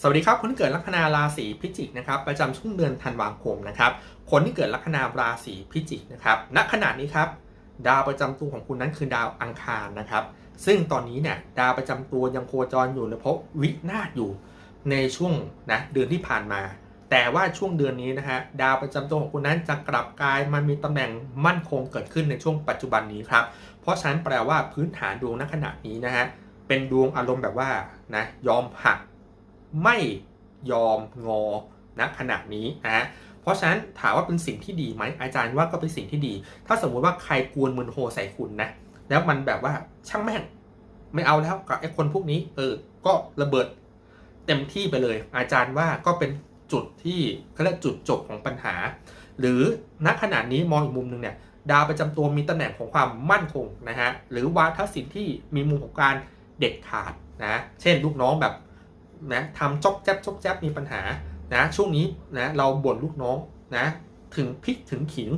สวัสดีครับคนที่เกิดลัคนาราศีพิจิกนะครับประจำช่วงเดือนธันวาคมนะครับคนที่เกิดลัคนาราศีพิจิกนะครับณขณะนี้ครับดาวประจำตัวของคุณนั้นคือดาวอังคารนะครับ ซึ่งตอนนี้เนี่ยดาวประจำตัวยังโคจรอยู่ในภพวินาศอยู่ในช่วงนะเดือนที่ผ่านมา แต่ว่าช่วงเดือนนี้นะฮะดาวประจำตัวของคุณนั้นจะกลับกลายมันมีตำแหน่งมั่นคงเกิดขึ้นในช่วงปัจจุบันนี้ครับเพราะฉะนั้นแปลว่าพื้นฐานดวงณขณะนี้นะฮะเป็นดวงอารมณ์แบบว่านะยอมหัก ไม่ยอมงอณขณะนี้นะเพราะฉะนั้นถามว่าเป็นสิ่งที่ดีไหมอาจารย์ว่าก็เป็นสิ่งที่ดี ถ้าสมมุติว่าใครกวนมืนโฮใส่คุณนะแล้วมันแบบว่าช่างแม่งไม่เอาแล้วกับไอ้คนพวกนี้ เออ ก็ระเบิดเต็มที่ไปเลย อาจารย์ว่าก็เป็นจุดที่เขาเรียกจุดจบของปัญหา หรือณขณะนี้มองอีกมุมหนึ่งเนี่ยดาวประจำตัวมีตำแหน่งของความมั่นคงนะฮะหรือวาทศิลป์ที่มีมุมของการเด็ดขาดนะเช่นลูกน้องแบบ นะทำจอกแจ๊บจอกแจ๊บมีปัญหานะช่วงนี้นะเราบ่นลูกน้องนะถึงพริกถึงขิง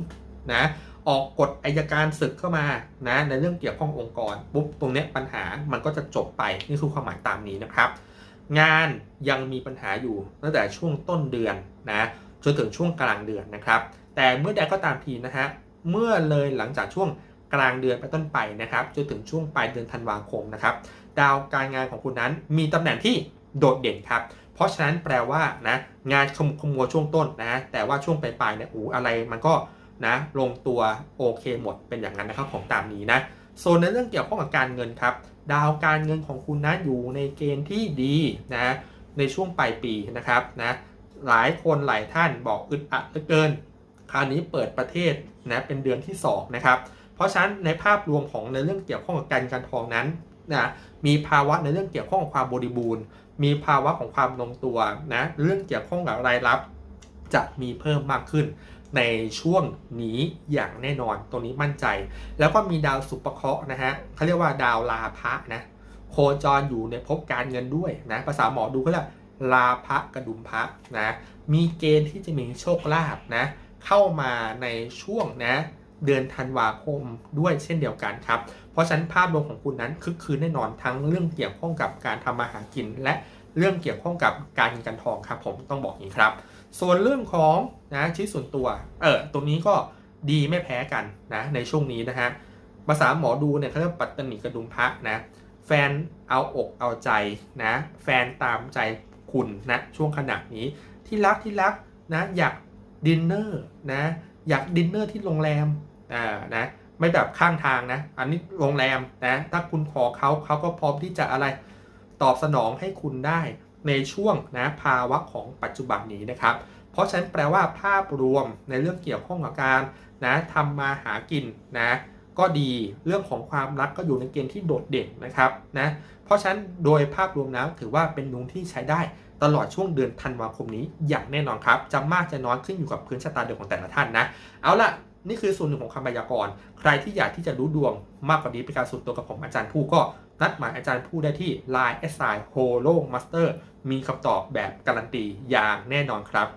นะออกกฎอายการศึกเข้ามานะในเรื่องเกี่ยวข้ององค์กรปุ๊บตรงนี้ปัญหามันก็จะจบไปนี่คือความหมายตามนี้นะครับ งานยังมีปัญหาอยู่ตั้งแต่ช่วงต้นเดือนนะจนถึงช่วงกลางเดือนนะครับ แต่เมื่อใดก็ตามทีนะฮะเมื่อเลยหลังจากช่วงกลางเดือนไปต้นไปนะครับจนถึงช่วงปลายเดือนธันวาคมนะครับ ดาวการงานของคุณนั้นมีตำแหน่งที่ โดดเด่นครับ เพราะฉะนั้นแปลว่านะงานขมุขมัวช่วงต้นนะ แต่ว่าช่วงปลายๆเนี่ยอ้อะไรมันก็นะลงตัวโอเคหมดเป็นอย่างนั้นนะครับของตามนี้นะโซนในเรื่องเกี่ยวข้องกับการเงินครับ ดาวการเงินของคุณนะอยู่ในเกณฑ์ที่ดีนะในช่วงปลายปีนะครับนะหลายคนหลายท่านบอกอึดอัดเหลือเกิน คราวนี้เปิดประเทศนะเป็นเดือนที่2นะครับเพราะฉะนั้นในภาพรวมของในเรื่องเกี่ยวข้องกับการการทองนั้นนะมีภาวะในเรื่องเกี่ยวข้องกับความบริบูรณ์ มีภาวะของความลงตัวนะเรื่องเกี่ยวข้องกับรายรับ จะมีเพิ่มมากขึ้น ในช่วงนี้อย่างแน่นอนตรงนี้มั่นใจ แล้วก็มีดาวสุปเคราะห์นะฮะเขาเรียกว่าดาวลาภะนะโคจรอยู่ในภพการเงินด้วยนะภาษาหมอดูเขาเรียกลาภะกระดุมพระนะมีเกณฑ์ที่จะมีโชคลาภนะเข้ามาในช่วงนะ เดือนธันวาคมด้วยเช่นเดียวกันครับ เพราะฉะนั้นภาพรวมของคุณนั้นคึกคืนแน่นอนทั้งเรื่องเกี่ยวข้องกับการทำมาหากิน และเรื่องเกี่ยวข้องกับการเงินการทองครับผมต้องบอกอย่างนี้ครับ ส่วนเรื่องของนะชีวิตส่วนตัวเออตรงนี้ก็ดีไม่แพ้กันนะในช่วงนี้นะฮะภาษาหมอดูเนี่ยเขาเรียกปัตตนิกระดุมพระนะแฟนเอาอกเอาใจนะแฟนตามใจคุณนะช่วงขณะนี้ที่รักที่รักนะอยากดินเนอร์นะอยากดินเนอร์ที่โรงแรม อ่านะไม่แบบข้างทางนะ อันนี้โรงแรมนะ ถ้าคุณขอเขาเขาก็พร้อมที่จะอะไรตอบสนองให้คุณได้ในช่วงนะภาวะของปัจจุบันนี้นะครับ เพราะฉะนั้นแปลว่าภาพรวมในเรื่องเกี่ยวข้องกับการนะทำมาหากินนะก็ดีเรื่องของความรักก็อยู่ในเกณฑ์ที่โดดเด่นนะครับนะเพราะฉะนั้นโดยภาพรวมแล้วถือว่าเป็นดวงที่ใช้ได้ตลอดช่วงเดือนธันวาคมนี้อย่างแน่นอนครับจะมากจะน้อยขึ้นอยู่กับพื้นชะตาเดือนของแต่ละท่านนะ เอาละ นี่คือส่วนหนึ่งของคำพยากรณ์ใครที่อยากที่จะรู้ดวงมากกว่านี้เป็นการส่วนตัวกับผมอาจารย์ผู้ก็นัดหมายอาจารย์ผู้ได้ที่ Line s i Holo Master มีคำตอบแบบการันตีอย่างแน่นอนครับ